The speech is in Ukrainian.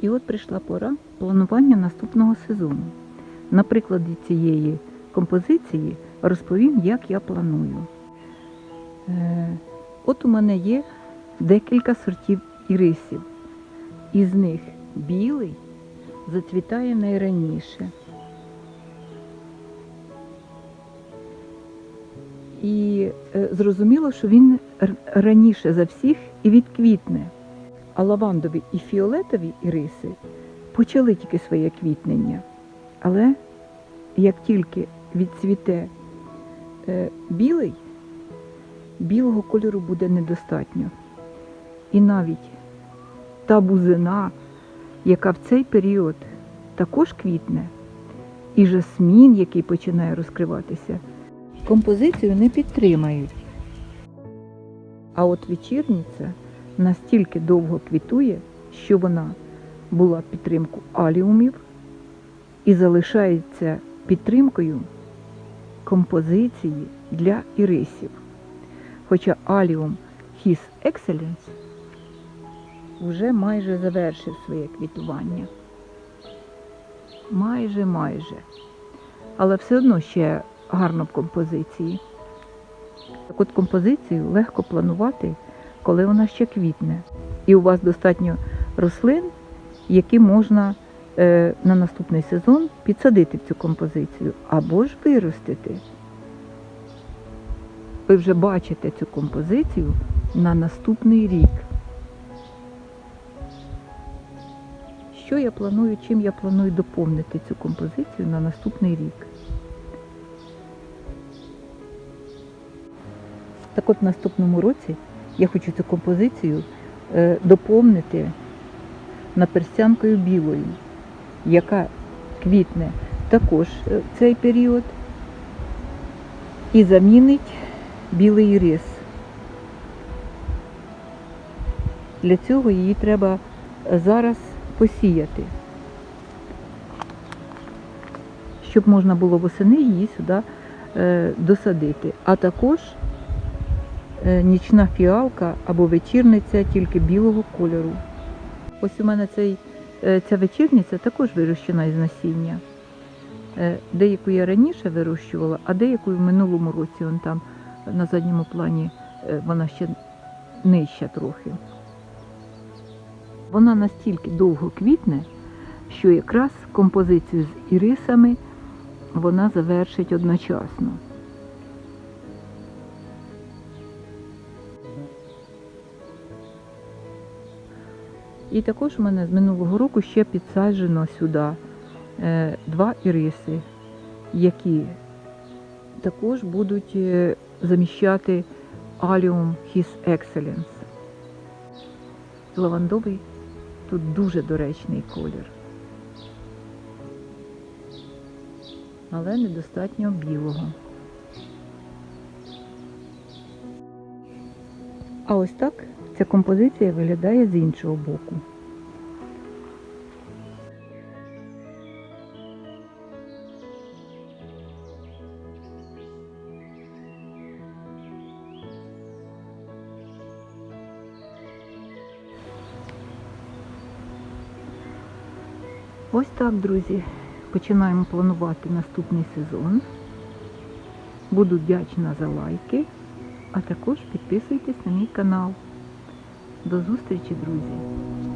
І от прийшла пора планування наступного сезону. На прикладі цієї композиції розповім, як я планую. Е, От у мене є декілька сортів ірисів. Із них білий зацвітає найраніше. І е, зрозуміло, що він раніше за всіх і відквітне. А лавандові і фіолетові іриси почали тільки своє квітнення. Але як тільки відцвіте е, білий, білого кольору буде недостатньо. І навіть та бузина, яка в цей період також квітне, і жасмін, який починає розкриватися, композицію не підтримають. А от вечірниця настільки довго квітує, що вона була підтримку аліумів і залишається підтримкою композиції для ірисів. Хоча аліум His Excellence вже майже завершив своє квітування. Майже, майже. Але все одно ще гарно в композиції. Так от композицію легко планувати, коли вона ще квітне. І у вас достатньо рослин, які можна е, на наступний сезон підсадити в цю композицію або ж виростити. Ви вже бачите цю композицію на наступний рік. Що я планую, чим я планую доповнити цю композицію на наступний рік? Так от в наступному році я хочу цю композицію е, доповнити наперстянкою білою, яка квітне також е, в цей період і замінить білий рис. Для цього її треба зараз посіяти, щоб можна було восени її сюди е, досадити. А також е, нічна фіалка або вечірниця тільки білого кольору. Ось у мене цей, е, ця вечірниця також вирощена із насіння. Е, Деяку я раніше вирощувала, а деяку в минулому році он там на задньому плані е, вона ще нижча трохи. Вона настільки довго квітне, що якраз композицію з ірисами вона завершить одночасно. І також у мене з минулого року ще підсаджено сюди е, два іриси, які також будуть е, заміщати аліум His Excellence. Лавандовий тут дуже доречний колір. Але недостатньо білого. А ось так ця композиція виглядає з іншого боку. Ось так, друзі, починаємо планувати наступний сезон. Буду вдячна за лайки, а також підписуйтесь на мій канал. До зустрічі, друзі!